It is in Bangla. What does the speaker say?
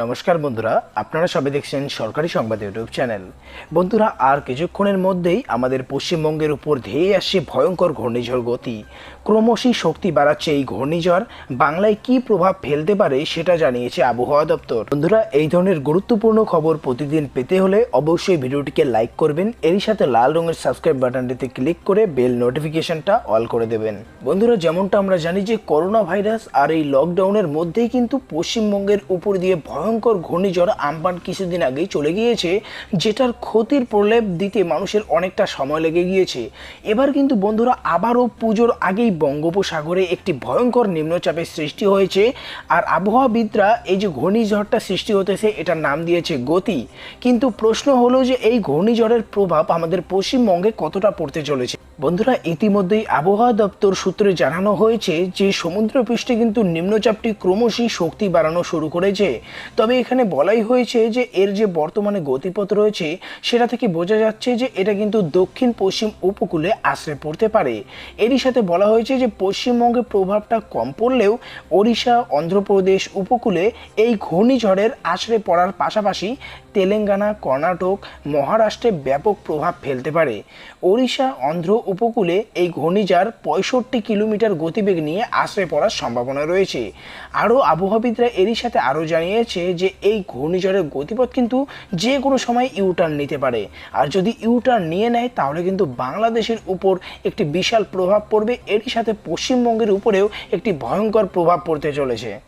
নমস্কার বন্ধুরা, আপনারা সবাই দেখছেন সরকারি সংবাদ ইউটিউব চ্যানেল। বন্ধুরা, আর কিছুক্ষণের মধ্যেই আমাদের পশ্চিমবঙ্গের উপর ধেয়ে আসছে ভয়ঙ্কর ঘূর্ণিঝড় গতি। ক্রমশই শক্তি বাড়াচ্ছে এই ঘূর্ণিঝড়। বাংলায় কি প্রভাব ফেলতে পারে সেটা জানিয়েছে আবহাওয়া দপ্তর। বন্ধুরা, এই ধরনের গুরুত্বপূর্ণ খবর প্রতিদিন পেতে হলে অবশ্যই ভিডিওটিকে লাইক করবেন। এরই সাথে লাল রঙের সাবস্ক্রাইব বাটনটিতে ক্লিক করে বেল নোটিফিকেশনটা অল করে দেবেন। বন্ধুরা, যেমনটা আমরা জানি যে করোনা ভাইরাস আর এই লকডাউনের মধ্যেই কিন্তু পশ্চিমবঙ্গের উপর দিয়ে ভয়ঙ্কর ঘূর্ণিঝড় আমপান কিছুদিন আগেই চলে গিয়েছে, যেটার ক্ষতির প্রলেপ দিতে মানুষের অনেকটা সময় লেগে গিয়েছে। এবার কিন্তু বন্ধুরা আবারও পুজোর আগেই বঙ্গোপসাগরে একটি ভয়ঙ্কর নিম্নচাপের সৃষ্টি হয়েছে, আর আবহাওয়াবিদরা এই যে ঘূর্ণিঝড়টা সৃষ্টি হতেছে, এটার নাম দিয়েছে গতি। কিন্তু প্রশ্ন হলো যে এই ঘূর্ণিঝড়ের প্রভাব আমাদের পশ্চিমবঙ্গে কতটা পড়তে চলেছে? বন্ধুরা, ইতিমধ্যেই আবহাওয়া দপ্তর সূত্রে জানানো হয়েছে যে সমুদ্রপৃষ্ঠে কিন্তু নিম্নচাপটি ক্রমশই শক্তি বাড়ানো শুরু করেছে। তবে এখানে বলাই হয়েছে যে এর যে বর্তমানে গতিপথ রয়েছে, সেটা থেকে বোঝা যাচ্ছে যে এটা কিন্তু দক্ষিণ পশ্চিম উপকূলে আশ্রয় পড়তে পারে। এরই সাথে বলা হয়েছে যে পশ্চিমবঙ্গে প্রভাবটা কম পড়লেও ওড়িশা, অন্ধ্রপ্রদেশ উপকূলে এই ঘূর্ণিঝড়ের আশ্রয় পড়ার পাশাপাশি তেলেঙ্গানা, কর্ণাটক, মহারাষ্ট্রে ব্যাপক প্রভাব ফেলতে পারে। ওড়িশা, অন্ধ্র উপকূলে এই ঘূর্ণিঝড় পঁয়ষট্টি কিলোমিটার গতিবেগ নিয়ে আশ্রয় পড়ার সম্ভাবনা রয়েছে। আরও আবহাওয়াবিদরা এরই সাথে আরও জানিয়েছে যে এই ঘূর্ণিঝড়ের গতিপথ কিন্তু যে কোনো সময় ইউটার্ন নিতে পারে। আর যদি ইউটার্ন নিয়ে নেয়, তাহলে কিন্তু বাংলাদেশের উপর একটি বিশাল প্রভাব পড়বে। এরই সাথে পশ্চিমবঙ্গের উপরেও একটি ভয়ঙ্কর প্রভাব পড়তে চলেছে।